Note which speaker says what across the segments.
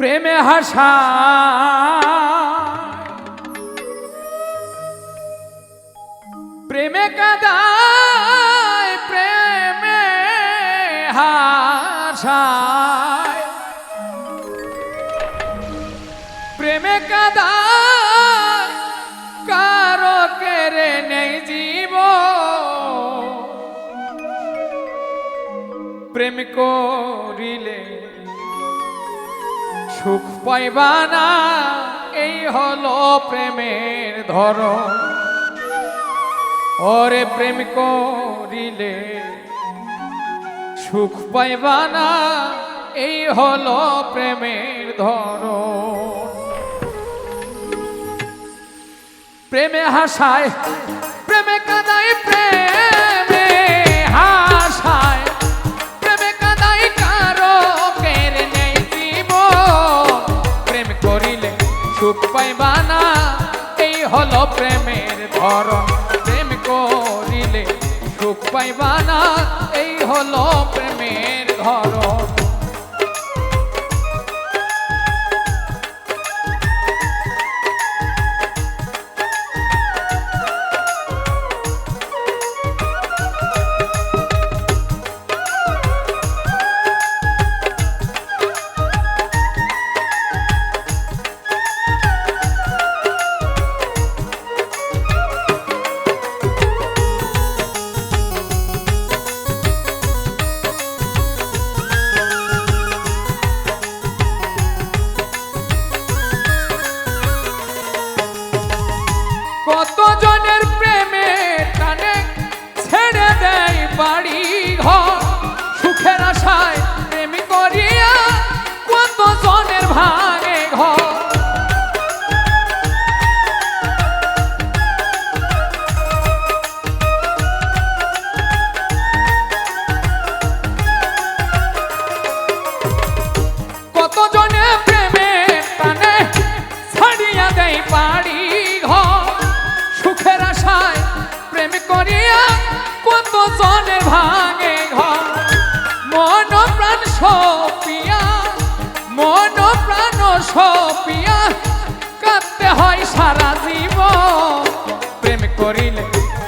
Speaker 1: প্রেমে হাসা। প্রেমে কাদায় প্রেমে হাসায়। প্রেমে কাদায় কারও কেড়ে নেই জীব প্রেম করিলে সুখ পাইবা না, এই হলো প্রেমের ধর ওরে প্রেম করিলে সুখ পাইবা না, এই হলো প্রেমের ধর প্রেমে হাসায় হলো প্রেমের ধরন। কত জনের প্রেমে টানে ছেড়ে দেয় বাড়ি?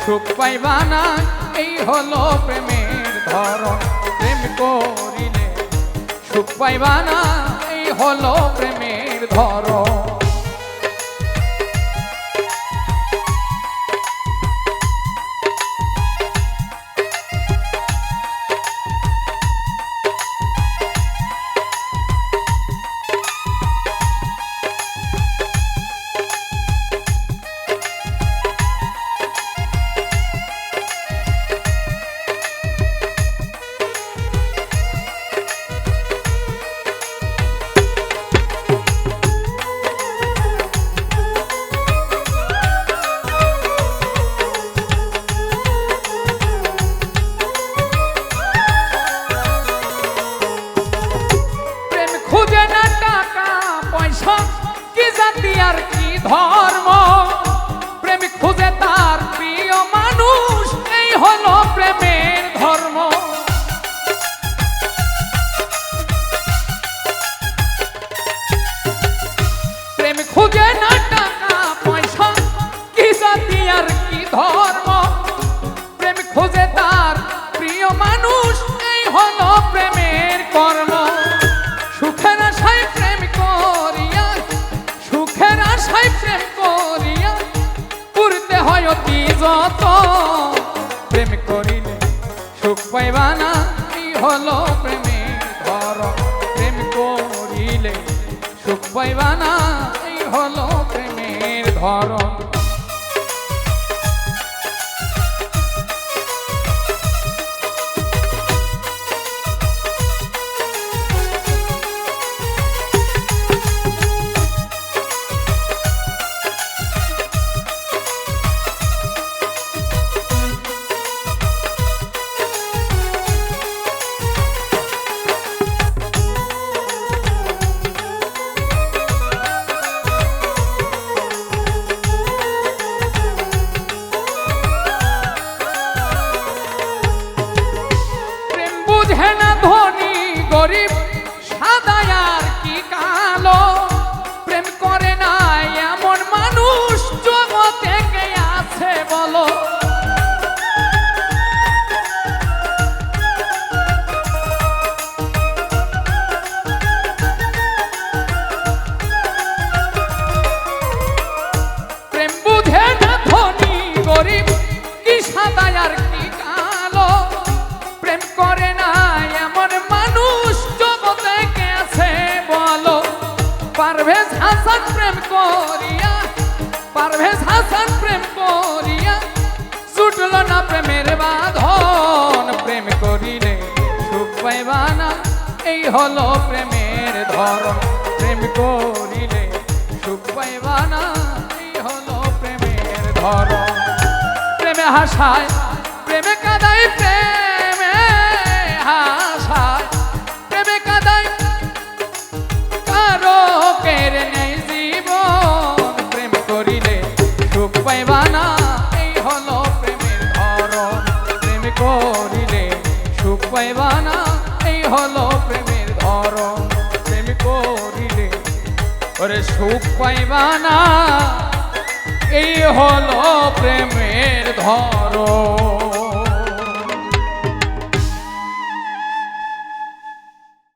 Speaker 1: সুখ পাইবা না এই হলো প্রেমের ধরন। প্রেম করিলে সুখ পাইবা না এই হলো প্রেমের ধরন। ধর্ম প্রেম খোঁজে তার প্রিয় মানুষ, এই হলো প্রেমের কর্ম। সুখের আশায় প্রেম করিয়া, সুখের আশায় প্রেম করিয়া পুরতে হয় অতি যত। প্রেম করিলে সুখ পাইবা না, এই হলো প্রেমের ধরন প্রেম করিলে সুখ পাইবা না, এই হলো প্রেমের ধরন পারভেজ হাসান প্রেম করিয়া, পারভেজ হাসান প্রেম করিয়া ছুটল না প্রেমের বাঁধন। প্রেম করিলে সুখ পাইবানা এই হলো প্রেমের ধরন। প্রেম করিলে সুখ পাইবানা এই হলো প্রেমের ধরন। প্রেমে হাসায়, প্রেমে কাদাই প্রেমে। সুখ পাইবা না এই হলো প্রেমের ধরন। প্রেম করিলে সুখ পাইবা না এই হলো প্রেমের ধরন। প্রেম করিলে ওরে সুখ পাইবা না এই হলো প্রেমের ধরন।